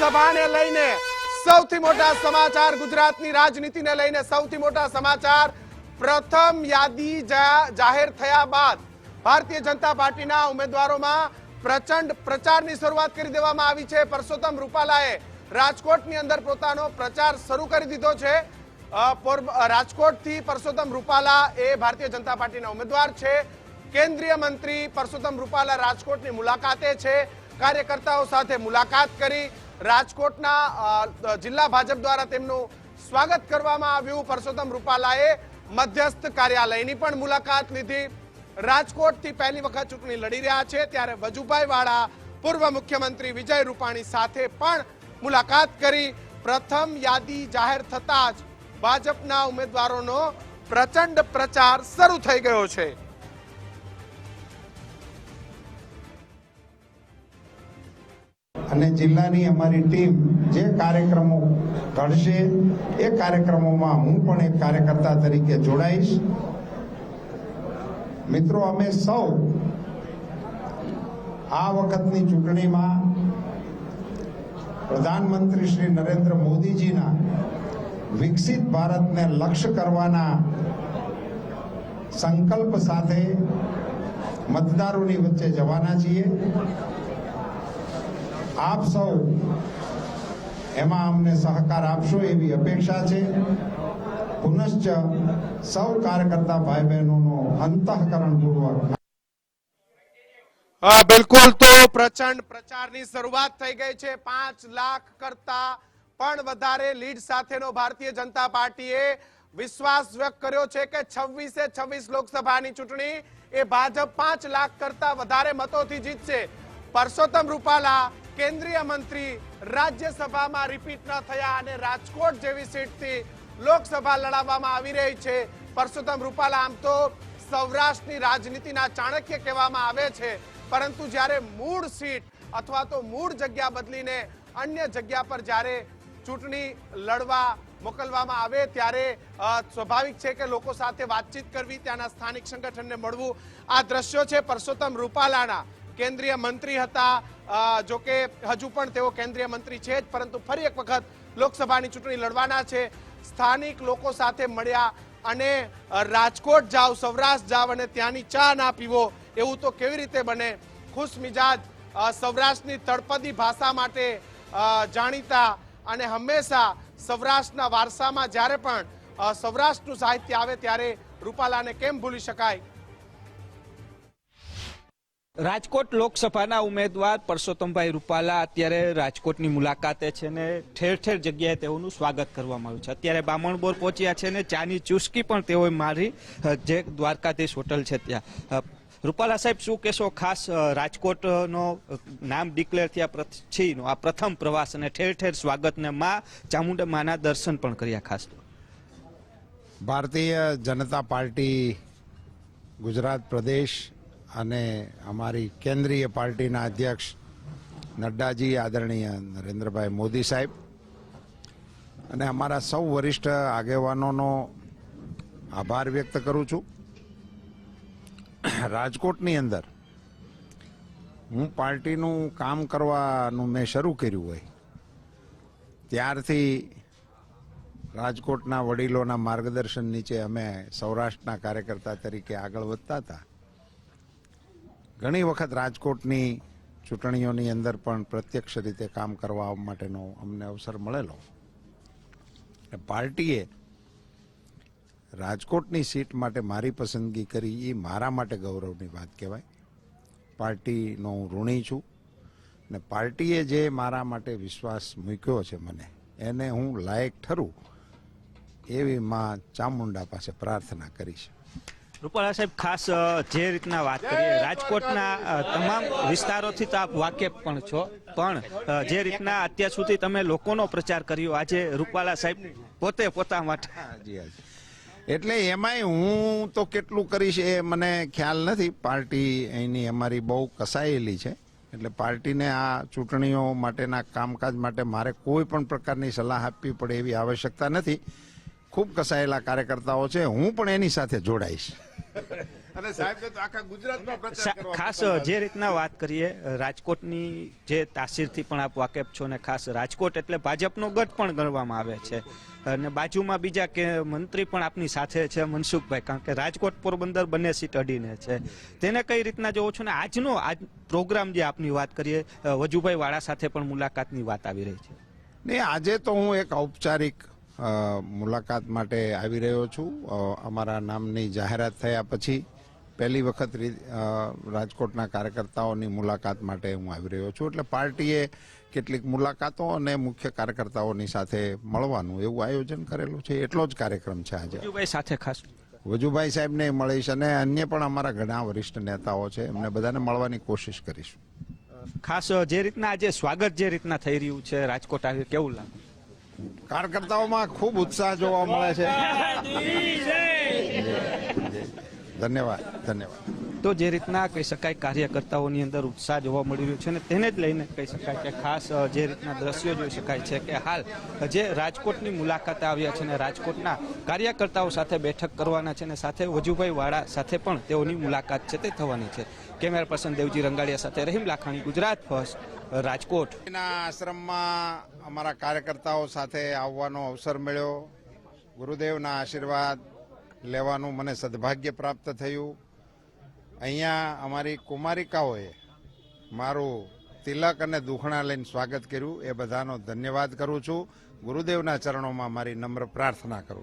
લોકસભાને લઈને સૌથી મોટા સમાચાર ગુજરાતની રાજનીતિને લઈને સૌથી મોટા સમાચાર. પ્રથમ યાદી જાહેર થયા બાદ ભારતીય જનતા પાર્ટીના ઉમેદવારોમાં પ્રચંડ પ્રચારની શરૂઆત કરી દેવામાં આવી છે. પરસોત્તમ રૂપાલાએ રાજકોટની અંદર પોતાનો પ્રચાર શરૂ કરી દીધો છે. રાજકોટથી પરસોત્તમ રૂપાલા એ ભારતીય જનતા પાર્ટીના ઉમેદવાર છે. કેન્દ્રીય મંત્રી પરસોત્તમ રૂપાલા રાજકોટની મુલાકાતે છે. કાર્યકર્તાઓ સાથે મુલાકાત કરી. રાજકોટના જિલ્લા ભાજપ દ્વારા તેમનું સ્વાગત કરવામાં આવ્યું. પરસોત્તમ રૂપાલાએ મધ્યસ્થ કાર્યાલયની પણ મુલાકાત લીધી. રાજકોટથી પહેલી વખત ચૂંટણી લડી રહ્યા છે, ત્યારે વજુભાઈ વાળા પૂર્વ મુખ્યમંત્રી વિજય રૂપાણી સાથે પણ મુલાકાત કરી. પ્રથમ યાદી જાહેર થતાં જ ભાજપના ઉમેદવારોનો પ્રચંડ પ્રચાર શરૂ થઈ ગયો છે. અને જિલ્લાની અમારી ટીમ જે કાર્યક્રમો ઘડશે, એ કાર્યક્રમોમાં હું પણ એક કાર્યકર્તા તરીકે જોડાઈશ. મિત્રો, અમે સૌ આ વખતની ચૂંટણીમાં પ્રધાનમંત્રી શ્રી નરેન્દ્ર મોદીજીના વિકસિત ભારતને લક્ષ્ય કરવાના સંકલ્પ સાથે મતદારોની વચ્ચે જવાના છીએ. આપ સૌ એમાં અમને સહકાર આપશો એવી અપેક્ષા છે. પુનશ્ચ સૌ કાર્યકર્તા ભાઈ બહેનોનો અંતઃકરણપૂર્વક હા, બિલકુલ તો પ્રચંડ પ્રચારની શરૂઆત થઈ ગઈ છે. પાંચ લાખ કરતા પણ વધારે લીડ સાથેનો ભારતીય જનતા પાર્ટીએ વિશ્વાસ વ્યક્ત કર્યો છે કે છવ્વીસે છવ્વીસ લોકસભાની ચૂંટણી એ ભાજપ પાંચ લાખ કરતા વધારે મતોથી જીતશે. પરસોત્તમ રૂપાલા કેન્દ્રીય મંત્રી રાજ્યસભામાં રિપીટ ન થયા અને રાજકોટ જેવી સીટથી લોકસભા લડાવવામાં આવી રહી છે. પરસોત્તમ રૂપાલા આમ તો સૌરાષ્ટ્રની રાજનીતિના ચાણક્ય કહેવામાં આવે છે. પરંતુ જ્યારે મૂળ સીટ અથવા તો મૂળ જગ્યા બદલીને અન્ય જગ્યા પર જ્યારે ચૂંટણી લડવા મોકલવામાં આવે ત્યારે સ્વાભાવિક છે કે લોકો સાથે વાતચીત કરવી, ત્યાંના સ્થાનિક સંગઠનને મળવું આ દ્રશ્યો છે પરસોત્તમ રૂપાલાના. કેન્દ્રીય મંત્રી હતા જો કે હજુ પણ તેઓ કેન્દ્રીય મંત્રી છે જ, પરંતુ ફરી એક વખત લોકસભાની ચૂંટણી લડવાના છે. સ્થાનિક લોકો સાથે મળ્યા અને રાજકોટ જાઓ સૌરાષ્ટ્ર જાઓ અને ત્યાંની ચા ના પીવો, એવું તો કેવી રીતે બને? ખુશ મિજાજ સૌરાષ્ટ્રની તળપદી ભાષા માટે જાણીતા અને હંમેશા સૌરાષ્ટ્રના વારસામાં જ્યારે પણ સૌરાષ્ટ્રનું સાહિત્ય આવે ત્યારે રૂપાલાને કેમ ભૂલી શકાય? રાજકોટ લોકસભાના ઉમેદવાર પરસોત્તમભાઈ રૂપાલા અત્યારે રાજકોટની મુલાકાતે છે ને ઠેર ઠેર જગ્યાએ તેઓનું સ્વાગત કરવામાં આવ્યું છે. અત્યારે બામણબોર પહોંચ્યા છે ને ચાની ચુસ્કી પણ તેઓએ મારી જે દ્વારકાધીશ હોટલ છે ત્યાં. રૂપાલા સાહેબ, શું કહેશો ખાસ રાજકોટનો નામ ડિક્લેર થયા પછીનો આ પ્રથમ પ્રવાસ અને ઠેર ઠેર સ્વાગતને માં ચામુંડા માના દર્શન પણ કર્યા ખાસ ભારતીય જનતા પાર્ટી, ગુજરાત પ્રદેશ અને અમારી કેન્દ્રીય પાર્ટીના અધ્યક્ષ નડ્ડાજી આદરણીય નરેન્દ્રભાઈ મોદી સાહેબ અને અમારા સૌ વરિષ્ઠ આગેવાનોનો આભાર વ્યક્ત કરું છું. રાજકોટની અંદર હું પાર્ટીનું કામ કરવાનું મેં શરૂ કર્યું હોય, ત્યારથી રાજકોટના વડીલોના માર્ગદર્શન નીચે અમે સૌરાષ્ટ્રના કાર્યકર્તા તરીકે આગળ વધતા હતા. ઘણી વખત રાજકોટની ચૂંટણીઓની અંદર પણ પ્રત્યક્ષ રીતે કામ કરવા માટેનો અમને અવસર મળેલો. પાર્ટીએ રાજકોટની સીટ માટે મારી પસંદગી કરી, એ મારા માટે ગૌરવની વાત કહેવાય. પાર્ટીનો હું ઋણી છું ને પાર્ટીએ જે મારા માટે વિશ્વાસ મૂક્યો છે મને, એને હું લાયક ઠરું એવી માં ચામુંડા પાસે પ્રાર્થના કરીશ. રૂપાલા સાહેબ ખાસ જે રીતના વાત કરીએ રાજકોટના તમામ વિસ્તારોથી તો આપ વાકેફ પણ છો. પણ જે રીતના અત્યાર સુધી તમે લોકોનો પ્રચાર કર્યો આજે રૂપાલા સાહેબ પોતે પોતા માટે. એટલે એમાંય હું તો કેટલું કરીશ એ મને ખ્યાલ નથી. પાર્ટી અહીંની અમારી બહુ કસાયેલી છે. એટલે પાર્ટીને આ ચૂંટણીઓ માટેના કામકાજ માટે મારે કોઈ પણ પ્રકારની સલાહ આપવી પડે એવી આવશ્યકતા નથી. ખૂબ કસાયેલા કાર્યકર્તાઓ છે. હું પણ એની સાથે જોડાઈશ. અને સાહેબ તો આખા ગુજરાતમાં પ્રચાર ખાસ જે રીતના વાત કરીએ રાજકોટની જે તાસીરથી પણ આપ વાકેફ છો ને ખાસ રાજકોટ એટલે ભાજપનો ગઢ પણ ગણવામાં આવે છે. અને બાજુમાં બીજા કે મંત્રી પણ આપની સાથે છે મનસુખભાઈ કારણ કે રાજકોટ પોરબંદર બંને સીટ અડીને છે. તેને કઈ રીતના જોવો છો ને? આજનો આજ પ્રોગ્રામ જે આપની વાત કરીએ વજુભાઈ વાળા સાથે પણ મુલાકાતની વાત આવી રહી છે. ને આજે તો હું એક ઔપચારિક મુલાકાત માટે આવી રહ્યો છું. અમારા નામની જાહેરાત થયા પછી પહેલી વખત રાજકોટના કાર્યકર્તાઓની મુલાકાત માટે હું આવી રહ્યો છું. એટલે પાર્ટીએ કેટલીક મુલાકાતો અને મુખ્ય કાર્યકર્તાઓની સાથે મળવાનું એવું આયોજન કરેલું છે. એટલો જ કાર્યક્રમ છે આજે. વજુભાઈ સાથે ખાસ. વજુભાઈ સાહેબને મળીશ અને અન્ય પણ અમારા ઘણા વરિષ્ઠ નેતાઓ છે. એમને બધાને મળવાની કોશિશ કરીશું. ખાસ જે રીતના આજે સ્વાગત જે રીતના થઈ રહ્યું છે રાજકોટ આવી કેવું લાગે? કાર્યકર્તાઓમાં ખૂબ ઉત્સાહ જોવા મળે છે. ધન્યવાદ ધન્યવાદ. તો જે રીતના કહી શકાય કાર્યકર્તાઓની અંદર ઉત્સાહ જોવા મળી રહ્યો છે અને તેને જ લઈને કહી શકાય કે ખાસ જે રીતના દ્રશ્યો જોઈ શકાય છે કે હાલ જે રાજકોટની મુલાકાતે આવ્યા છે અને રાજકોટના કાર્યકર્તાઓ સાથે બેઠક કરવાના છે અને સાથે વજુભાઈ વાળા સાથે પણ તેઓની મુલાકાત છે તે થવાની છે. કેમેરા પર્સન દેવજી રંગાડિયા સાથે રહીમ લાખાણી, ગુજરાત ફર્સ્ટ રાજકોટ. એના આશ્રમમાં અમારા કાર્યકર્તાઓ સાથે આવવાનો અવસર મળ્યો. ગુરુદેવના આશીર્વાદ લેવાનું મને સદભાગ્ય પ્રાપ્ત થયું. અહીંયા અમારી કુમારિકાઓએ મારું તિલક અને દુખણા લઈને સ્વાગત કર્યું. એ બધાનો ધન્યવાદ કરું છું. ગુરુદેવના ચરણોમાં મારી નમ્ર પ્રાર્થના કરું